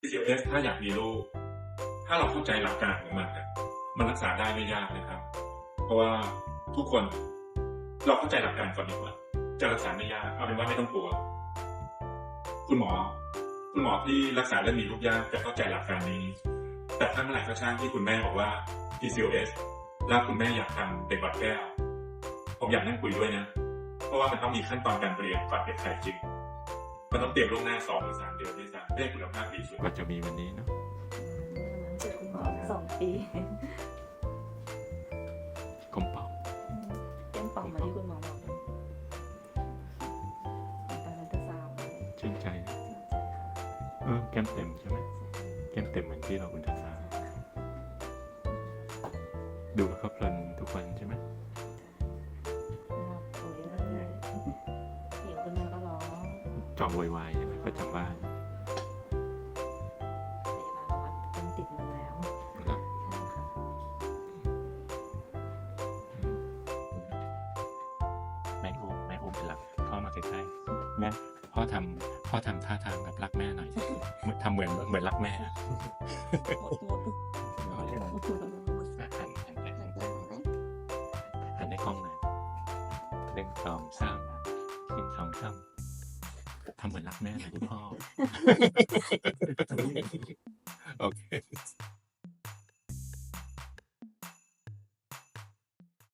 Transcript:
PCOS ถ้าอยากมีลูก ถ้าเราเข้าใจหลักการของมันมันรักษาได้ไม่ยากนะครับ เพราะว่าทุกคนเราเข้าใจหลักการก่อนดีกว่า จะรักษาไม่ยาก เอาเป็นว่าไม่ต้องกลัว คุณหมอ คุณหมอที่รักษาเรื่องมีลูกยากจะเข้าใจหลักการนี้ แต่ถ้าเมื่อไหร่ก็ช่างที่คุณแม่บอกว่า PCOS แล้วคุณแม่อยากทำเด็กบัดแก้ว ผมอยากนั่งคุยด้วยนะ เพราะว่ามันต้องมีขั้นตอนการเรียมก่อนเด็กไข่จริง มันต้องเตรียมล่วงหน้าสองหรือสามเดือนด้วยซ้ำเพื่อให้คุณภาพดีสุดกว่าจะมีวันนี้เนาะเจอคุณหมอสองปีกลมเป่าเป็นป่องมาที่คุณหมอบอกตอนนั้นจะสาวชื่นใจนะเออแก้มเต็มใช่ไหมแก้มเต็มเหมือนที่เราคุณทัศาดูแล้วก็เพลินทุกวันใช่ไหม จอมโวยวายใช่ไหมประจำบ้านพยาบาลบอกว่าเป็นติดมือแล้วแล้วใช่ค่ะแม่อุ้มแม่อุ้มเป็นหลักเข้ามาใกล้ๆแม่พ่อทำพ่อทำท่าทางแบบรักแม่หน่อยสิทำเหมือนเหมือนรักแม่อะหมดหมดหันหันไปหันไปหันในกล้องหน่อยเล่นสองสามขึ้นสองสาม ทำเหมือนรักแม่เลยคุณพ่อ